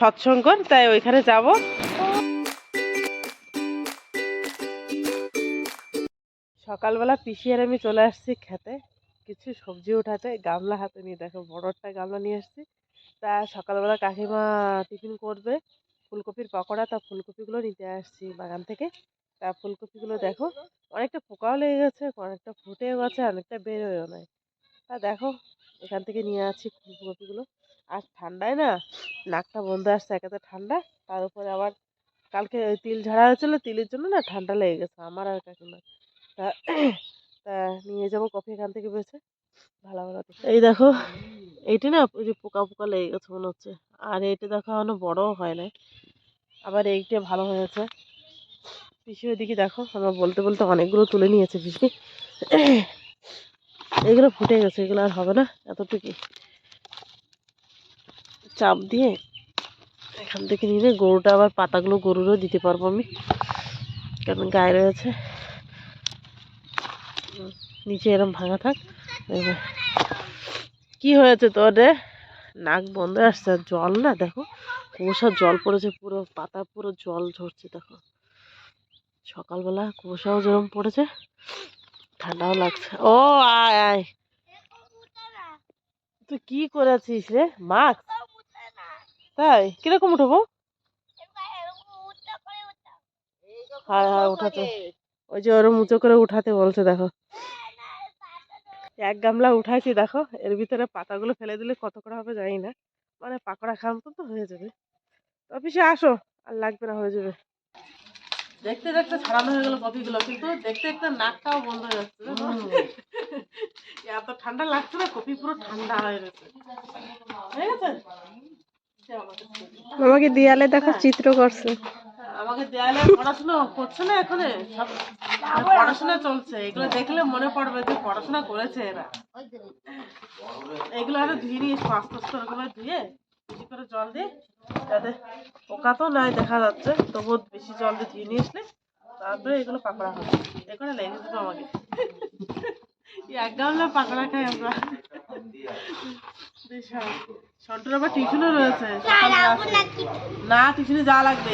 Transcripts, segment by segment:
সৎসঙ্গর তাই ওইখানে যাব। সকালবেলা পিসি আর আমি চলে আসছি খেতে। কিছু সবজি উঠাতে, গামলা হাতে নিয়ে, দেখো বড় একটা গামলা নিয়ে আসছি। তা সকালবেলা কাকিমা টিফিন করবে, ফুলকপির পকোড়া, তা ফুলকপিগুলো নিতে আসছি বাগান থেকে। তা ফুলকপিগুলো দেখো, অনেকটা পোকাও লেগে গেছে, অনেকটা ফুটেও গেছে, অনেকটা বেরোয়ও নাই। তা দেখো, এখান থেকে নিয়ে আসছি ফুলকপিগুলো। আর ঠান্ডায় না নাকটা বন্ধ আসছে একাতে ঠান্ডা। তার উপরে আবার কালকে তিল ঝাড়া হয়েছিল, তিলের জন্য না ঠান্ডা লেগে গেছে আমার আর কাকিমা তা তা নিয়ে যাব কফি এখান থেকে বেছে। ভালো ভালো এই দেখো, এইটা না যে পোকা পোকা লেগে গেছে মনে হচ্ছে। আর এইটা দেখো এখনও বড়ও হয় নাই। আবার এইটা ভালো হয়েছে। পিসি ওইদিকে দেখো, আমরা বলতে বলতে অনেকগুলো তুলে নিয়েছে পিসি। এগুলো ফুটে গেছে, এগুলো আর হবে না এতটুকু চাপ দিয়ে এখান থেকে নিলে গরুটা আবার পাতাগুলো গরুরও দিতে পারব আমি। কারণ গায়ে রয়েছে। নিচে এরম ভাঙা থাক। কি হয়েছে তোর রে? নাক বন্ধ আসছে জল না, দেখো। কুয়াশার জল পড়েছে পুরো, পাতা পুরো জল ঝরছে, দেখো। সকালবেলা কুয়াশাও যেরকম পড়েছে, ঠান্ডাও লাগছে। ও, আয় আয়। তুই কি করেছিস রে? মাস্ক তাই? কীরকম উঠবো? হ্যাঁ হ্যাঁ উঠাতে। ওই যে ওরম উঁচু করে উঠাতে বলছে দেখো। এক গামলা উঠাইছি দেখো। এর ভিতরে পাতাগুলো ফেলে দিলে কত করে হবে জানি না। মানে পাকোড়া খাম তো হয়ে যাবে। অফিসে আসো আর লাগবে না হয়ে যাবে। দেখতে দেখতে ছাড়ানো হয়ে গেল কপিগুলো কিন্তু দেখতে দেখতে নাকটাও বন্ধ হয়ে যাচ্ছে এত ঠান্ডা লাগছে না কপি পুরো ঠান্ডা হয়ে গেছে। হয়ে গেছে? আমাকে। দেয়ালে দেখো চিত্র করছে। আমাকে দেয়ালে পড়াশোনা করছে না এখন? সব পড়াশোনা চলছে। এগুলো দেখলে মনে পড়বে যে পড়াশোনা করেছে এরা। এগুলো আরও ধুয়ে নিয়ে আস্তে আস্তে ধুয়ে বেশি করে জল দিয়ে যাতে পোকা তো নাই দেখা যাচ্ছে, তবুও বেশি জল দিয়ে ধুয়ে নিয়ে আসলে তারপরে এগুলো পাকড়া হবে। এগুলো লেগে দেবে আমাকে। এক গামলা পাকড়া খাই আমরা। সন্টুর আবার টিউশনও রয়েছে। না টিউশনে। যাওয়া লাগবে।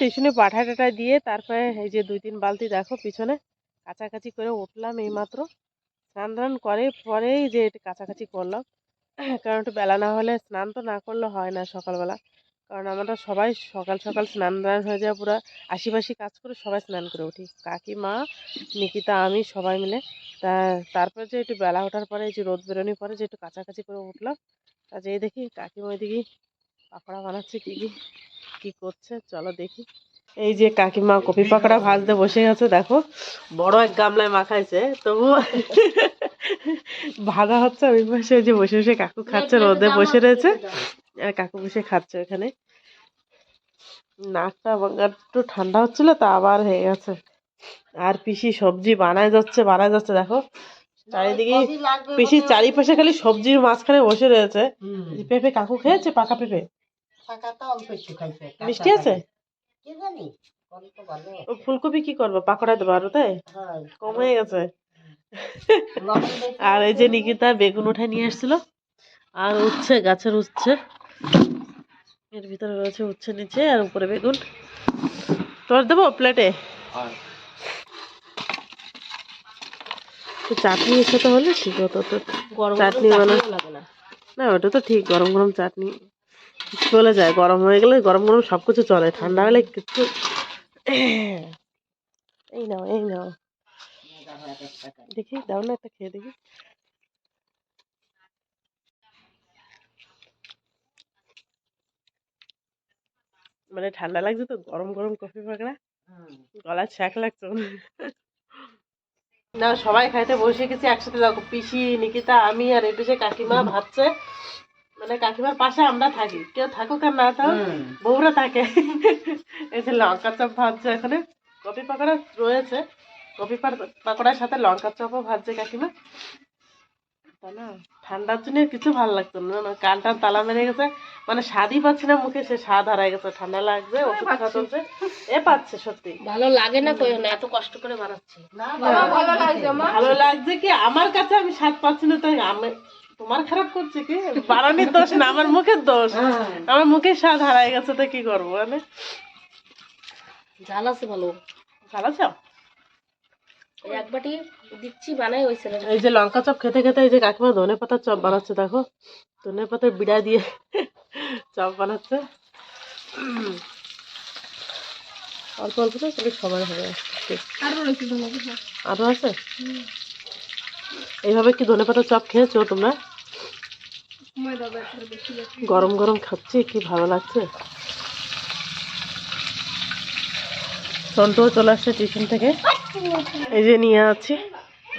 টিউশনে পাঠা টাটা দিয়ে তারপরে এই যে দুই তিন বালতি দেখো পিছনে। কাছাকাছি করে উঠলাম এইমাত্র। স্নান টান করে পরেই যে কাছাকাছি করলাম। কারণ একটু বেলা না হলে স্নান তো না করলে হয় না সকালবেলা। কারণ আমরা সবাই সকাল সকাল স্নান টান হয়ে যায় পুরো আশিপাশি কাজ করে সবাই স্নান করে উঠি। কাকিমা, নিকিতা, আমি সবাই মিলে। তা, তারপরে যে একটু বেলা ওঠার পরে, যে রোদ বেরোনোর পরে যে একটু কাছাকাছি করে উঠলাম, তা যেই দেখি কাকিমা ওইদিকে পাকোড়া বানাচ্ছে, কি কি কি করছে, চলো দেখি। এই যে কাকিমা কপি পাকোড়া ভাজতে বসে গেছে দেখো, বড় এক গামলায় মাখাইছে, তবু ভাজা হচ্ছে, ওই পাশে যে বসে বসে কাকু খাচ্ছে, রোদে বসে রয়েছে। আর কাকু বসে খাচ্ছে ওখানে। নাকটা একটু ঠান্ডা হচ্ছিল তা আবার হয়ে গেছে। আর পিসি সবজি বানায় যাচ্ছে বানায় যাচ্ছে দেখো। চারিদিকে পিসির চারিপাশে খালি সবজির মাঝখানে বসে রয়েছে। পেঁপে কাকু খেয়েছে? পাকা পেঁপে? মিষ্টি আছে? ও ফুলকপি কি করব? পাকোড়া দেবো আরও তাই? কমে গেছে। আর এই যে নিকিতা বেগুন উঠায় নিয়ে আসছিল আর উচ্ছে গাছের উচ্ছে। এর ভিতরে রয়েছে উচ্ছে নিচে আর উপরে বেগুন। তোর দেবো প্লেটে চাটনি এর সাথে হলে ঠিক হতো তো চাটনি না। ওটা তো ঠিক গরম গরম চাটনি। চলে যায় গরম হয়ে গেলে গরম গরম সব কিছু চলে ঠান্ডা হলে কিছু এই নাও এই নাও। দেখি দাও না একটা খেয়ে দেখি। মানে ঠান্ডা লাগছে তো গরম গরম কফি পাকড়া গলায় ছ্যাক লাগছে না সবাই খাইতে বসে গেছি একসাথে। দেখো পিসি নিকিতা আমি আর এই পাশে কাকিমা ভাবছে মানে কাকিমার পাশে আমরা থাকি। কেউ থাকুক আর না থাকুক বউরা থাকে। এই যে লঙ্কা চপ ভাজছে এখানে। কপি পাকোড়া রয়েছে। কপি পাক- পাকোড়ার সাথে লঙ্কা চপও ভাজছে কাকিমা। তা না? ঠান্ডার জন্য কিছু ভালো লাগতো না না কান টান তালা মেরে গেছে মানে স্বাদই পাচ্ছি না মুখে সে স্বাদ হারাই গেছে ঠান্ডা লাগছে ওষুধ খাওয়া চলছে। এ পাচ্ছে সত্যি। ভালো লাগে না কই না এত কষ্ট করে বানাচ্ছি। ভালো লাগছে কি আমার কাছে আমি স্বাদ পাচ্ছি না তাই আমি তোমার খারাপ করছে কি? বানানির দোষ না আমার মুখের দোষ। আমার মুখে স্বাদ হারাই গেছে তো কি করব মানে? ঝাল আছে ভালো। ভালো চাও এই এক বাটি দিচ্ছি বানাই হয়েছিল এই যে লঙ্কা চপ খেতে খেতে এই যে কাকিমা ধনে পাতার চপ বানাচ্ছে দেখো। ধনে পাতার বিড়া দিয়ে চপ বানাচ্ছে। অল্প অল্প তো তাহলে সবার হবে। আরও আছে? এইভাবে কি ধনে পাতার চপ খেয়েছো তোমরা? গরম গরম খাচ্ছি কি ভালো লাগছে? সন্টুও চলে আসছে টিফিন থেকে। এই যে নিয়ে আছি।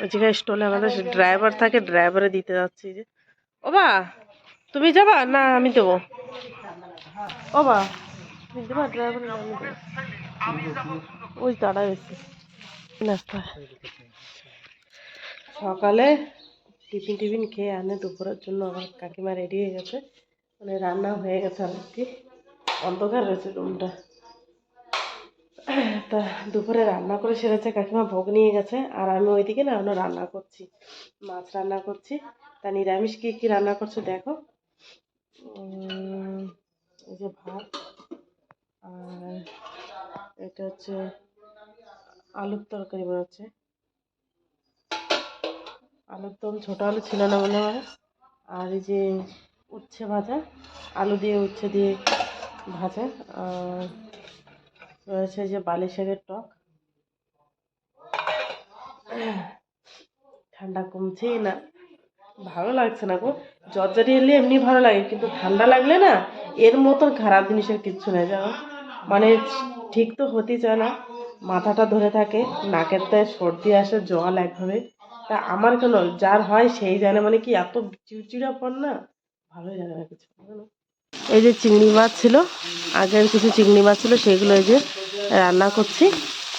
ওই জায়গায় স্টলে আমাদের ড্রাইভার থাকে ড্রাইভারে দিতে যাচ্ছি যে। ও বা তুমি যাবা? না, আমি দেবো। ও বা তুমি দেবা? ড্রাইভারে ওই রয়েছে। নাস্তা সকালে টিফিন টিফিন খেয়ে আনে, দুপুরের জন্য আমার কাকিমা রেডি হয়ে গেছে। মানে রান্না হয়ে গেছে আর কি। অন্ধকার রয়েছে রুমটা তা দুপুরে রান্না করে সেরেছে, কাকিমা ভোগ নিয়ে গেছে, আর আমি ওইদিকে না এখনও রান্না করছি, মাছ রান্না করছি। তা নিরামিষ কী কী রান্না করছে দেখো। এই যে ভাত, আর এটা হচ্ছে আলুর তরকারি বানাচ্ছে আলুর দম, ছোটো আলু ছিল না মনে হয়। আর এই যে উচ্ছে ভাজা, আলু দিয়ে উচ্ছে দিয়ে ভাজা, আর রয়েছে যে বালি শাকের টক। ঠান্ডা কমছেই না। ভালো লাগছে না গো। জ্বর জারি এলে এমনি ভালো লাগে, কিন্তু ঠান্ডা লাগলে না এর মতন খারাপ জিনিসের কিচ্ছু নেই, জানো? মানে ঠিক তো হতেই চায় না। মাথাটা ধরে থাকে, নাকের তায় সর্দি আসে, জল একভাবে। তা আমার কেন? যার হয় সেই জানে। মানে কি এত চিড়চিড়া পর না? ভালোই লাগে না কিছু এই যে চিংড়ি মাছ ছিল, আগের কিছু চিংড়ি মাছ ছিল, সেগুলো এই যে রান্না করছি।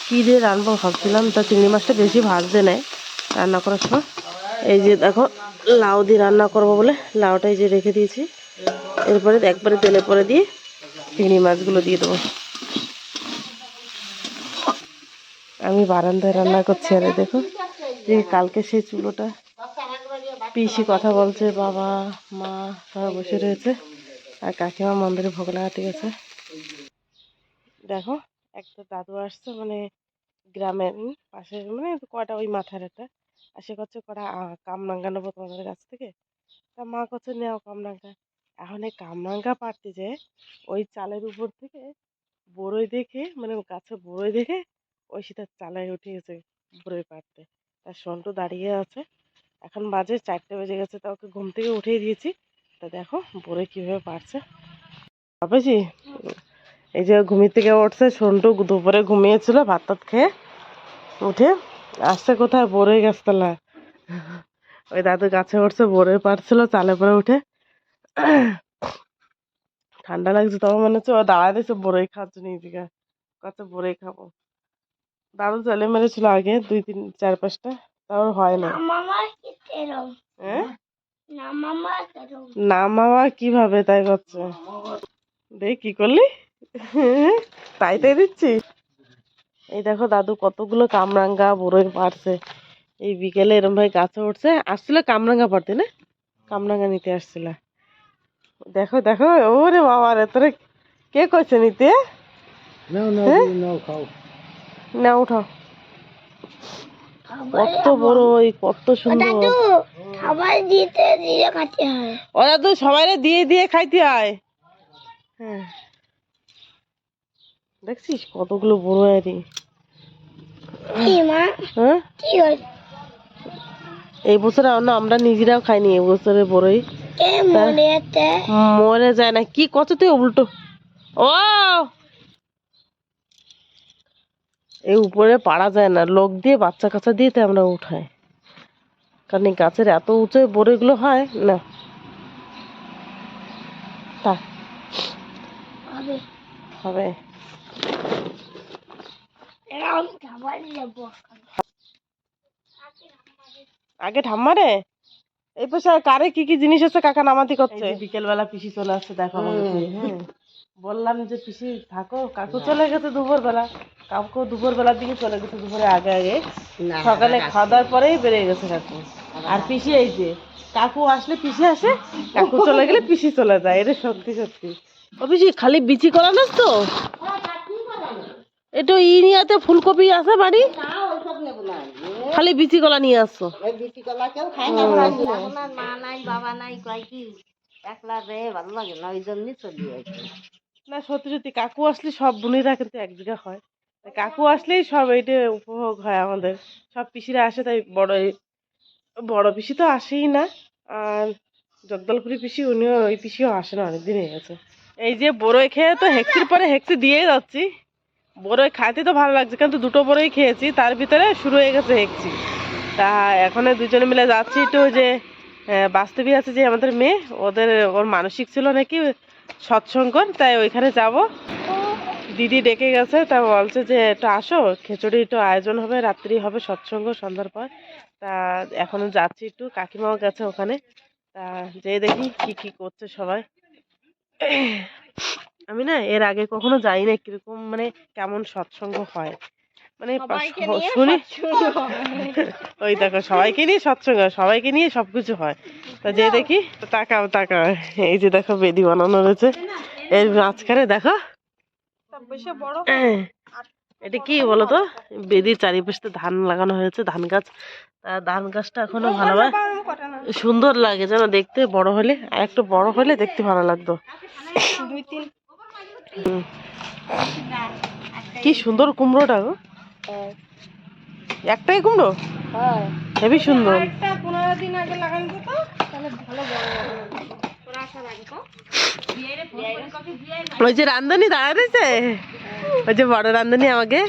কী দিয়ে রান্নাবো ভাবছিলাম, তা চিংড়ি মাছটা বেশি ভাজতে নেয় রান্না করার সময়। এই যে দেখো, লাউ দিয়ে রান্না করব বলে লাউটা এই যে রেখে দিয়েছি। এরপরে একবারে তেলে পরে দিয়ে চিংড়ি মাছগুলো দিয়ে দেবো। আমি বারান্দায় রান্না করছি আরে দেখো যে কালকে সেই চুলোটা। পিসি কথা বলছে, বাবা, মা সবাই বসে রয়েছে। আর কাকিমা মন্দিরে ভোগ লাগাতে গেছে। দেখো একটা দাদু আসছে মানে গ্রামের পাশে মানে কটা ওই মাথার একটা। আর সে করছে কটা কামরাঙ্গা নেব তোমাদের কাছ থেকে? তা মা করছে নেও কামরাঙ্গা এখন এই কামরাঙ্গা পারতে যে ওই চালের উপর থেকে বড়ই দেখে মানে গাছে বড়ই দেখে ওই সেটা চালায় উঠে গেছে বড়ই পারতে তার সন্টু দাঁড়িয়ে আছে। এখন বাজে চারটে বেজে গেছে, তা ওকে ঘুম থেকে উঠিয়ে দিয়েছি। তা দেখো বড়ই কীভাবে পারছে ভাবেছি এই যে ঘুমিয়ে থেকে উঠছে সন্টু দুপুরে ঘুমিয়েছিল ভাত টাত খেয়ে উঠে আসছে কোথায়? বড়ই গাছতলা ওই দাদু গাছে উঠছে বড়ই পারছিল চালে পরে উঠে। ঠান্ডা লাগছে তখন মনে হচ্ছে ও দাঁড়ায় দিয়েছে বড়ই খাওয়ার জন্য কত বড়ই খাব। দাদু চলে মেরেছিল আগে দুই তিন চার পাঁচটা তাও হয় না। হ্যাঁ? নামাবা কীভাবে তাই করছে দেখ কি করলি? তাই তাই দিচ্ছি। এই দেখো দাদু কতগুলো কামরাঙ্গা বড়ই পারছে এই বিকেলে এরম ভাই গাছে উঠছে। আসছিল কামরাঙ্গা পারতে না? কামরাঙ্গা নিতে আসছিল। দেখো দেখো ওরে বাবা রে তোরে কে কইছে নিতে? হ্যাঁ? না উঠাও। কত বড় ওই কত সুন্দর। সবাই দিতে দিয়ে খাতে হয়। ওরা তো সবাই দিয়ে দিয়ে খাইতে হয়। হ্যাঁ। দেখছিস কতগুলো বড় মা? হ্যাঁ? হয় এই বছর আমরা নিজেরাও খাইনি এই বছরে বড়ই। আছে? মরে যায় না। কি কত তুই উল্টো? ও! এই উপরে পারা যায় না লোক দিয়ে বাচ্চা কাচ্চা দিয়ে তো আমরা উঠাই। কারণ এই গাছের এত উঁচু বড়িগুলো হয় না? তা। হবে। আগে ঠাম্মারে এই পাশে কারে কি কি জিনিস আছে? কাকা নামাতি করছে। বিকেল বেলা পিসি চলে আসছে দেখো হ্যাঁ বললাম যে পিসি থাকো। কাকু চলে গেছে দুপুর বেলা কাকু দুপুর বেলার দিকে চলে গেছে দুপুরে আগে আগে। সকালে খাওয়া দাওয়ার পরেই বেরিয়ে গেছে কাকু। আর পিসি এই যে কাকু আসলে পিসি আসে কাকু চলে গেলে পিসি চলে যায়। এটা সত্যি সত্যি। ও পিসি খালি বিচি করানো তো? একটু ই নিয়ে আছে ফুলকপি আছে বাড়ি? না ওইসব নেব না। খালি বিচি কলা নিয়ে আসছো ওই বিচি কলা কেউ খায় না মা নাই বাবা নাই কয় কি? একলা রে ভালো লাগে না ওই জন্যই চলি। না সত্যি সত্যি কাকু আসলে সব বোনেরা কিন্তু এক জায়গা হয়। কাকু আসলেই সব এইটা উপভোগ হয় আমাদের। সব পিসিরা আসে তাই বড় এই- বড় পিসি তো আসেই না। আর জগদলপুরি পিসি উনিও ওই পিসিও আসে না অনেকদিন হয়ে গেছে। এই যে বড়ই খেয়ে তো হেক্সির পরে হেক্সি দিয়ে যাচ্ছি। বড়ই খাইতে তো ভালো লাগছে, কিন্তু দুটো বড়ই খেয়েছি, তার ভিতরে শুরু হয়ে গেছে হেক্সি তা এখন দুজনে মিলে যাচ্ছি একটু যে বাস্তবী আছে যে আমাদের মেয়ে, ওদের, ওর মানসিক ছিল নাকি সৎসঙ্গর তাই ওইখানে যাব। দিদি ডেকে গেছে, তা বলছে যে, একটু আসো, খিচুড়ি একটু আয়োজন হবে, রাত্রি হবে সৎসঙ্গ, সন্ধ্যার পর। তা এখনও যাচ্ছি একটু, কাকিমাও গেছে ওখানে। তা যেয়ে দেখি কি কি করছে সবাই। আমি না এর আগে কখনো যাই না কীরকম মানে কেমন সৎসঙ্গ হয়। মানে শুনি? ওই দেখো সবাইকে নিয়ে সৎসঙ্গ হয়, সবাইকে নিয়ে সবকিছু হয়। তা যে দেখি তাকাও তাকাও। এই যে দেখো বেদি বানানো রয়েছে। এর মাঝখানে দেখো। এটা কি বলো তো বেদির চারিপাশে ধান লাগানো হয়েছে ধান গাছ। ধান গাছটা এখনও ভালোভাবে সুন্দর লাগে যেন দেখতে বড় হলে আর একটু বড় হলে দেখতে ভালো লাগতো। হুম। কি সুন্দর কুমড়োটা গো। একটাই কুমড়ো? হয়। হেবি সুন্দর। পনেরো দিন আগে লাগানো যেত তাহলে ভালো ওই যে রান্ধনি দাঁড়া রয়েছে ওই যে বড় রান্ধনি আমাকে।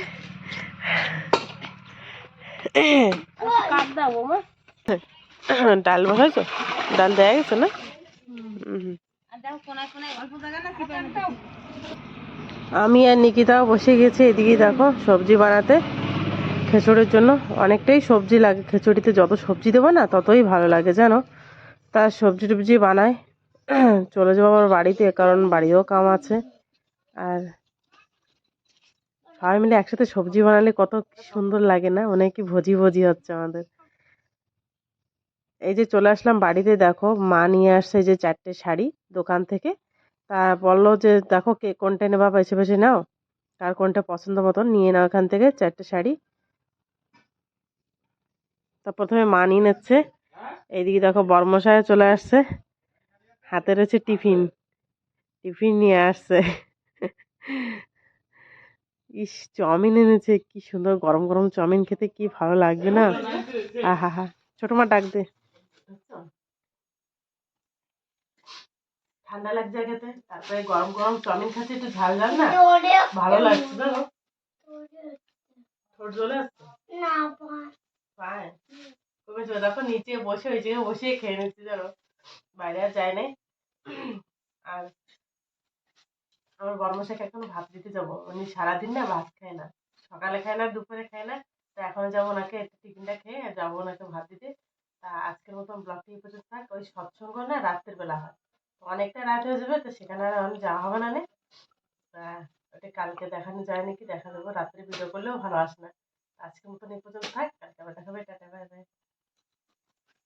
ডাল বসাইছো? ডাল দেয়া গেছে না? হুম। দেখো কোনায় কোনায় অল্প জায়গা না আমি আর নিকিতাও বসে গেছি এদিকে দেখো সবজি বানাতে। খিচুড়ির জন্য অনেকটাই সবজি লাগে খিচুড়িতে যত সবজি দেবো না ততই ভালো লাগে জানো? তা সবজি টবজি বানাই। চলে যাব আমার বাড়িতে কারণ বাড়িও কাম আছে। আর সবাই মিলে একসাথে সবজি বানালে কত সুন্দর লাগে না? অনেকই ভোজি ভোজি হচ্ছে আমাদের। এই যে চলে আসলাম বাড়িতে, দেখো মা নিয়ে আসছে যে চারটে শাড়ি দোকান থেকে। তা বলল যে, দেখো কে কোনটা নেবা বেছে বেছে নাও। কার কোনটা পছন্দ মতন নিয়ে নাও এখান থেকে চারটে শাড়ি। তা প্রথমে মা নিয়ে নিচ্ছে। এইদিকে দেখো বর্মশায় চলে আসছে। হাতে রয়েছে টিফিন। টিফিন নিয়ে আসছে। ইস, চাউমিন এনেছে, কি সুন্দর গরম গরম চাউমিন খেতে, কি ভালো লাগবে না। আহা হা ছোট মা ডাক দে। ঠান্ডা লাগছে খেতে তারপরে গরম গরম চাউমিন খাচ্ছে একটু ঝাল ঝাল না? ভালো লাগছে জানো? ঠোঁট জ্বলে আসছে? পায়। দেখো নিচে বসে ওই জায়গায় বসে খেয়ে নিচ্ছি জানো? বাইরে আর যায় নাই। আর আমার বর্মশাকে এখন ভাত দিতে যাব। উনি সারাদিন না ভাত খায় না। সকালে খায় না দুপুরে খায় না। তো এখন যাব ওনাকে টিফিনটা খেয়ে যাব ওনাকে ভাত দিতে। আজকের মতন ব্লগটি এই পর্যন্ত থাক। ওই সৎসঙ্গ না, রাত্রের বেলা হয়। অনেকটা রাত হয়ে যাবে, তো সেখানে আর আমি যাওয়া হবে না নে। ওটা কালকে দেখানো যায় নাকি দেখা যাব রাত্রে ভিডিও করলেও ভালো আসে না। আজকের মতন এই পর্যন্ত থাক। কালকে আবার দেখাবে টাটা, বাই বাই।